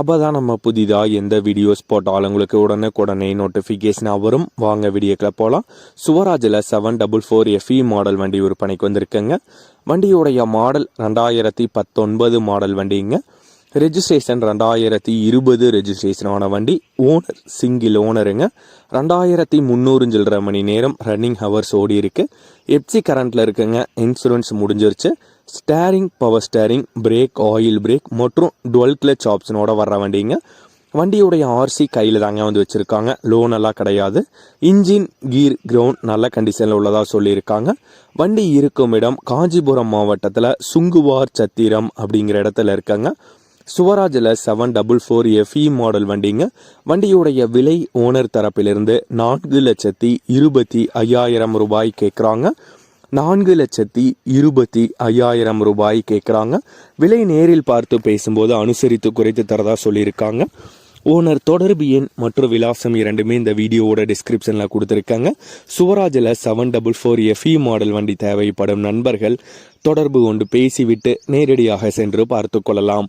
அப்போ தான் நம்ம புதிதாக எந்த வீடியோஸ் போட்டாலும் உங்களுக்கு உடனுக்குடனே நோட்டிஃபிகேஷனாக வரும். வாங்க வீடியோக்கில் போகலாம் சுவராஜில் seven double four FE model வண்டி விற்பனைக்கு வந்திருக்குங்க. வண்டியுடைய மாடல் ரெண்டாயிரத்தி பத்தொன்பது மாடல் வண்டிங்க. ரெஜிஸ்ட்ரேஷன் ரெண்டாயிரத்தி இருபது ரெஜிஸ்ட்ரேஷனான வண்டி ஓனர் சிங்கிள் ஓனருங்க ரெண்டாயிரத்தி முந்நூறு சில்லற மணி நேரம் ரன்னிங் ஹவர்ஸ் ஓடி இருக்கு. எப்சி கரண்ட்டில் இருக்குங்க. இன்சூரன்ஸ் முடிஞ்சிருச்சு. Steering power steering brake oil brake மற்றும் டுவெல் கிளச் ஆப்ஷனோட வர்ற வண்டிங்க. வண்டியுடைய ஆர்சி கையில் தாங்க வந்து வச்சுருக்காங்க. லோன் எல்லாம் கிடையாது. இன்ஜின் கீர் கிரவுண்ட் நல்ல கண்டிஷனில் உள்ளதாக சொல்லியிருக்காங்க. வண்டி இருக்கும் இடம் காஞ்சிபுரம் மாவட்டத்தில் சுங்குவார் சத்திரம் அப்படிங்கிற இடத்துல இருக்காங்க. சுவராஜில் seven double four FE model வண்டிங்க. வண்டியுடைய விலை ஓனர் தரப்பிலிருந்து நான்கு லட்சத்தி இருபத்தி ஐயாயிரம் ரூபாய் கேட்குறாங்க நான்கு லட்சத்தி இருபத்தி ஐயாயிரம் ரூபாய் கேட்குறாங்க விலை நேரில் பார்த்து பேசும்போது அனுசரித்து குறைத்து தரதா சொல்லியிருக்காங்க. ஓனர் தொடர்பு எண் மற்றும் விலாசம் இரண்டுமே இந்த வீடியோவோட டிஸ்கிரிப்ஷனில் கொடுத்துருக்காங்க. சுவராஜில் seven double four FE model வண்டி தேவைப்படும் நண்பர்கள் தொடர்பு கொண்டு பேசிவிட்டு நேரடியாக சென்று பார்த்து கொள்ளலாம்.